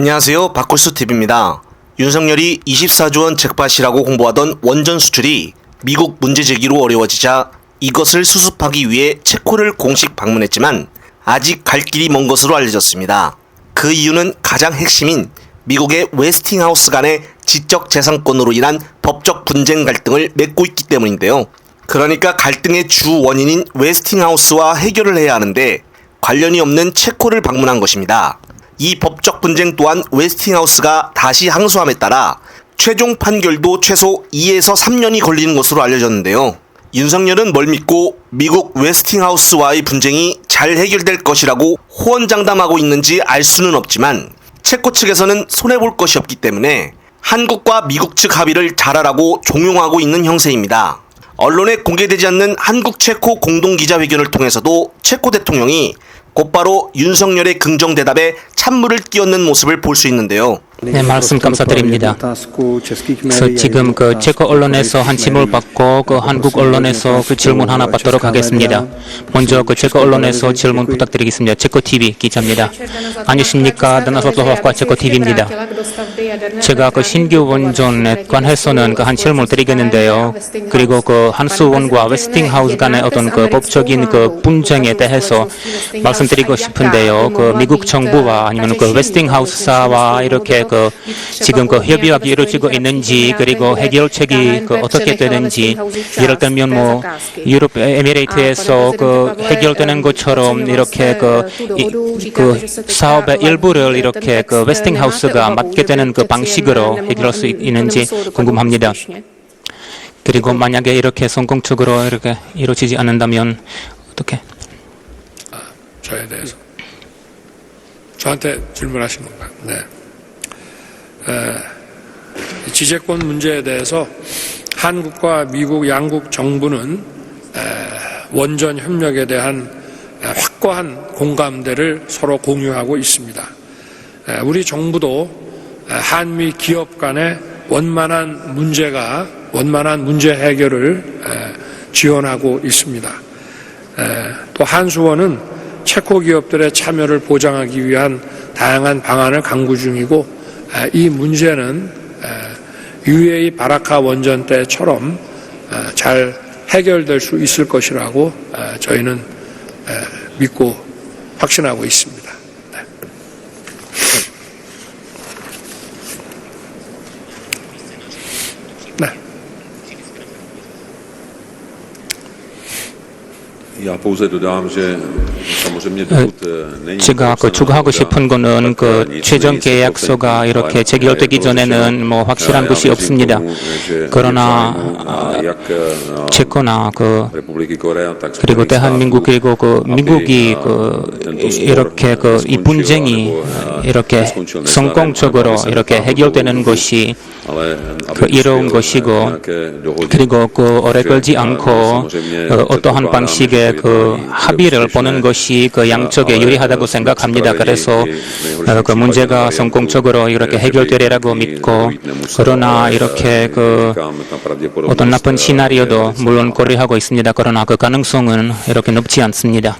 안녕하세요. 바꿀수 TV입니다. 윤석열이 24조 원 잭팟이라고 홍보하던 원전 수출이 미국 문제 제기로 어려워지자 이것을 수습하기 위해 체코를 공식 방문했지만 아직 갈 길이 먼 것으로 알려졌습니다. 그 이유는 가장 핵심인 미국의 웨스팅하우스 간의 지적 재산권으로 인한 법적 분쟁 갈등을 맺고 있기 때문인데요. 그러니까 갈등의 주 원인인 웨스팅하우스와 해결을 해야 하는데 관련이 없는 체코를 방문한 것입니다. 이 법적 분쟁 또한 웨스팅하우스가 다시 항소함에 따라 최종 판결도 최소 2에서 3년이 걸리는 것으로 알려졌는데요. 윤석열은 뭘 믿고 미국 웨스팅하우스와의 분쟁이 잘 해결될 것이라고 호언장담하고 있는지 알 수는 없지만 체코 측에서는 손해볼 것이 없기 때문에 한국과 미국 측 합의를 잘하라고 종용하고 있는 형세입니다. 언론에 공개되지 않는 한국 체코 공동 기자회견을 통해서도 체코 대통령이 곧바로 윤석열의 긍정 대답에 찬물을 끼얹는 모습을 볼 수 있는데요. 네, 말씀 감사드립니다. 그래서 지금 그 체코 언론에서 한 질문을 받고 그 한국 언론에서 그 질문 하나 받도록 하겠습니다. 먼저 그 체코 언론에서 질문 부탁드리겠습니다. 체코 TV 기자입니다. 안녕하십니까? 드나소플로와 체코 TV입니다. 제가 그 신규 원전에 관해서는 그 한 질문을 드리겠는데요. 그리고 그 한수원과 웨스팅하우스 간의 어떤 그 법적인 그 분쟁에 대해서 말씀드리고 싶은데요. 그 미국 정부와 아니면 그 웨스팅하우스사와 이렇게 그 지금 그 협의가 이루어지고 있는지 그리고 해결책이 그 어떻게 되는지 예를 들면 뭐 유럽 에미레이트에서 그 해결되는 것처럼 이렇게 그, 이, 그 사업의 일부를 이렇게 그 웨스팅하우스가 맡게 되는 그 방식으로 해결할 수 있는지 궁금합니다. 그리고 만약에 이렇게 성공적으로 이렇게 이루어지지 않는다면 어떻게? 저에 대해서 저한테 질문하신 건가요? 네. 에, 지재권 문제에 대해서 한국과 미국 양국 정부는 에, 원전 협력에 대한 에, 확고한 공감대를 서로 공유하고 있습니다. 에, 우리 정부도 에, 한미 기업 간의 원만한 문제가 원만한 문제 해결을 에, 지원하고 있습니다. 에, 또 한수원은 체코 기업들의 참여를 보장하기 위한 다양한 방안을 강구 중이고 에, 이 문제는 에, UAE 바라카 원전 때처럼 에, 잘 해결될 수 있을 것이라고 에, 저희는 에, 믿고 확신하고 있습니다. 네. 네. 제가 그 추가하고 싶은 거는 그 eh, 최종 계약서가 100% 이렇게 체결되기 전에는 뭐. 확실한 것이 없습니다. 그러나 eh, 체코나 그 그리고 대한민국 그리고 그 미국이 eh, 그 이렇게 그 이 분쟁이 eh, 이렇게 성공적으로 이렇게 해결되는 것이 그 이로운 것이고 eh. 그리고 그 오래 걸지 eh, 않고 어, 어떠한 방식의 그 합의를. 보는 것이 그 양쪽에 유리하다고 eh, 생각합니다. 그래서 어, 그 문제가 성공적으로 이렇게 eh, 해결되리라고 믿고 그러나 이렇게 eh, 그 어떤 나쁜 eh, 시나리오도 물론. 고려하고 있습니다. 그러나 그 가능성은 이렇게 높지 않습니다.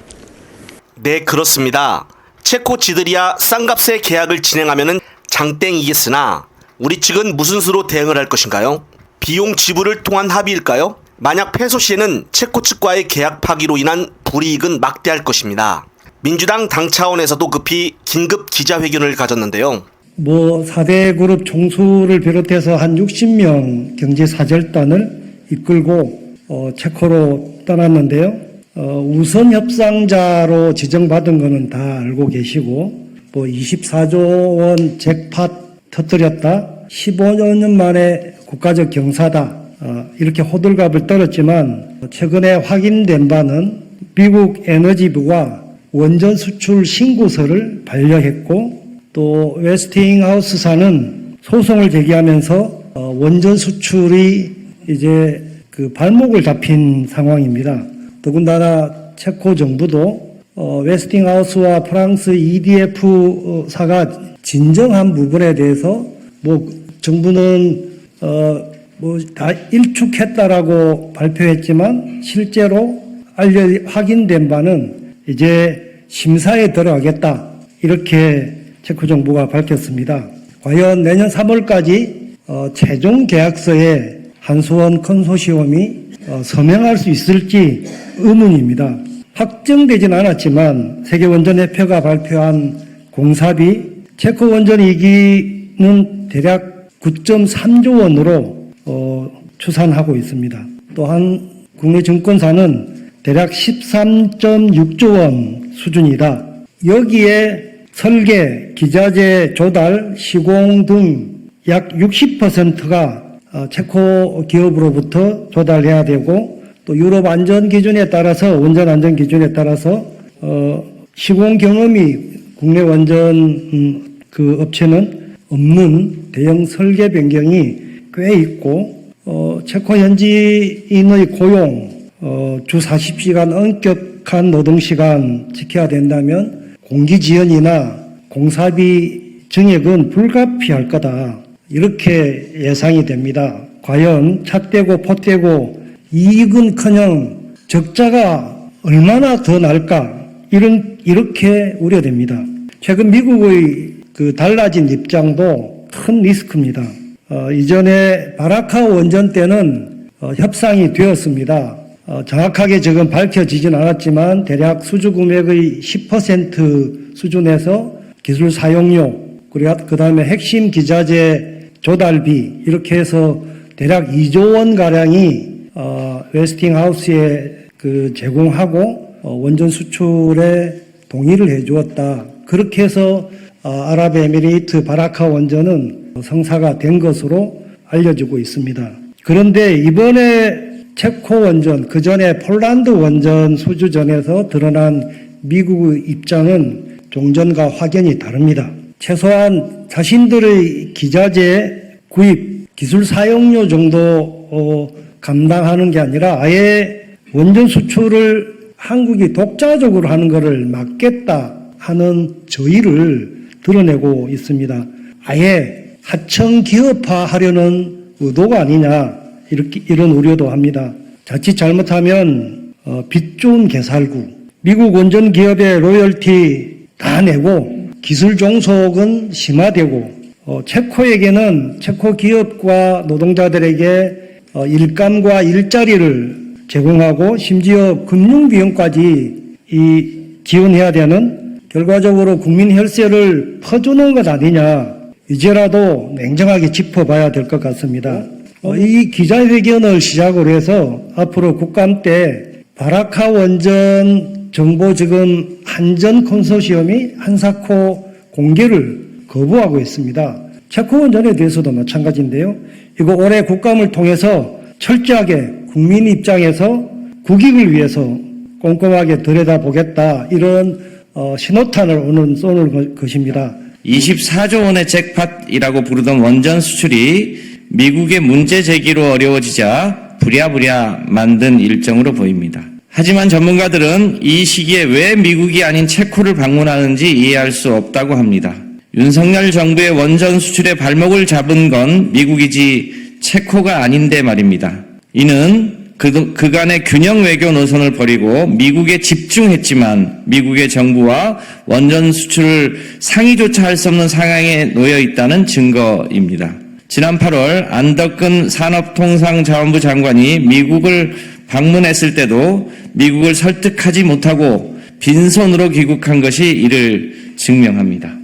네, 그렇습니다. 체코 지들이야 싼값에 계약을 진행하면은 장땡이겠으나 우리 측은 무슨 수로 대응을 할 것인가요? 비용 지불을 통한 합의일까요? 만약 패소 시에는 체코 측과의 계약 파기로 인한 불이익은 막대할 것입니다. 민주당 당 차원에서도 급히 긴급 기자회견을 가졌는데요. 뭐 4대 그룹 총수를 비롯해서 한 60명 경제 사절단을 이끌고 어, 체코로 떠났는데요. 어, 우선 협상자로 지정받은 거는 다 알고 계시고 뭐 24조 원 잭팟 터뜨렸다. 15년 만에 국가적 경사다. 어, 이렇게 호들갑을 떨었지만 최근에 확인된 바는 미국 에너지부가 원전 수출 신고서를 반려했고 또 웨스팅하우스사는 소송을 제기하면서 어, 원전 수출이 이제 그 발목을 잡힌 상황입니다. 더군다나 체코 정부도 어, 웨스팅하우스와 프랑스 EDF사가 진정한 부분에 대해서 뭐 정부는 어, 뭐다 일축했다라고 발표했지만 실제로 알려 확인된 바는 이제 심사에 들어가겠다 이렇게 체코 정부가 밝혔습니다. 과연 내년 3월까지 어, 최종 계약서에 한수원 컨소시엄이 어, 서명할 수 있을지 의문입니다. 확정되진 않았지만 세계 원전 협회가 발표한 공사비 체코 원전 2기는 대략 9.3조 원으로 어, 추산하고 있습니다. 또한 국내 증권사는 대략 13.6조 원 수준이다. 여기에 설계, 기자재 조달, 시공 등 약 60%가 어, 체코 기업으로부터 조달해야 되고 또 유럽 안전 기준에 따라서 원전 안전 기준에 따라서 어, 시공 경험이 국내 원전 음, 그 업체는 없는 대형 설계 변경이 꽤 있고 어, 체코 현지인의 고용 어, 주 40시간 엄격한 노동 시간 지켜야 된다면 공기 지연이나 공사비 증액은 불가피할 거다. 이렇게 예상이 됩니다. 과연 찻대고 포대고 이익은 커녕 적자가 얼마나 더 날까 이런 이렇게 우려됩니다. 최근 미국의 그 달라진 입장도 큰 리스크입니다. 어, 이전에 바라카 원전 때는 어, 협상이 되었습니다. 어, 정확하게 지금 밝혀지진 않았지만 대략 수주 금액의 10% 수준에서 기술 사용료 그리고 그 다음에 핵심 기자재 조달비 이렇게 해서 대략 2조 원 가량이 어, 웨스팅하우스에 그 제공하고 어, 원전 수출에 동의를 해주었다. 그렇게 해서 어, 아랍에미리트 바라카 원전은 성사가 된 것으로 알려지고 있습니다. 그런데 이번에 체코 원전, 그 전에 폴란드 원전 수주전에서 드러난 미국의 입장은 종전과 확연히 다릅니다. 최소한 자신들의 기자재 구입, 기술 사용료 정도 어, 감당하는 게 아니라 아예 원전 수출을 한국이 독자적으로 하는 것을 막겠다 하는 저의를 드러내고 있습니다. 아예 하청 기업화 하려는 의도가 아니냐 이렇게 이런 우려도 합니다. 자칫 잘못하면 어, 빚 좋은 개살구 미국 원전 기업의 로열티 다 내고 기술 종속은 심화되고 어, 체코에게는 체코 기업과 노동자들에게 어, 일감과 일자리를 제공하고 심지어 금융 비용까지 이 지원해야 되는 결과적으로 국민 혈세를 퍼주는 것 아니냐 이제라도 냉정하게 짚어봐야 될 것 같습니다. 어, 이 기자회견을 시작으로 해서 앞으로 국감 때 바라카 원전 정보 지금 한전 컨소시엄이 한사코 공개를 거부하고 있습니다. 체코 원전에 대해서도 마찬가지인데요. 이거 올해 국감을 통해서 철저하게 국민 입장에서 국익을 위해서 꼼꼼하게 들여다보겠다 이런 어, 신호탄을 오늘 쏘는 것입니다. 24조 원의 잭팟이라고 부르던 원전 수출이 미국의 문제 제기로 어려워지자 부랴부랴 만든 일정으로 보입니다. 하지만 전문가들은 이 시기에 왜 미국이 아닌 체코를 방문하는지 이해할 수 없다고 합니다. 윤석열 정부의 원전 수출에 발목을 잡은 건 미국이지 체코가 아닌데 말입니다. 이는 그, 그간의 균형 외교 노선을 버리고 미국에 집중했지만 미국의 정부와 원전 수출을 상의조차 할 수 없는 상황에 놓여 있다는 증거입니다. 지난 8월 안덕근 산업통상자원부 장관이 미국을 방문했을 때도 미국을 설득하지 못하고 빈손으로 귀국한 것이 이를 증명합니다.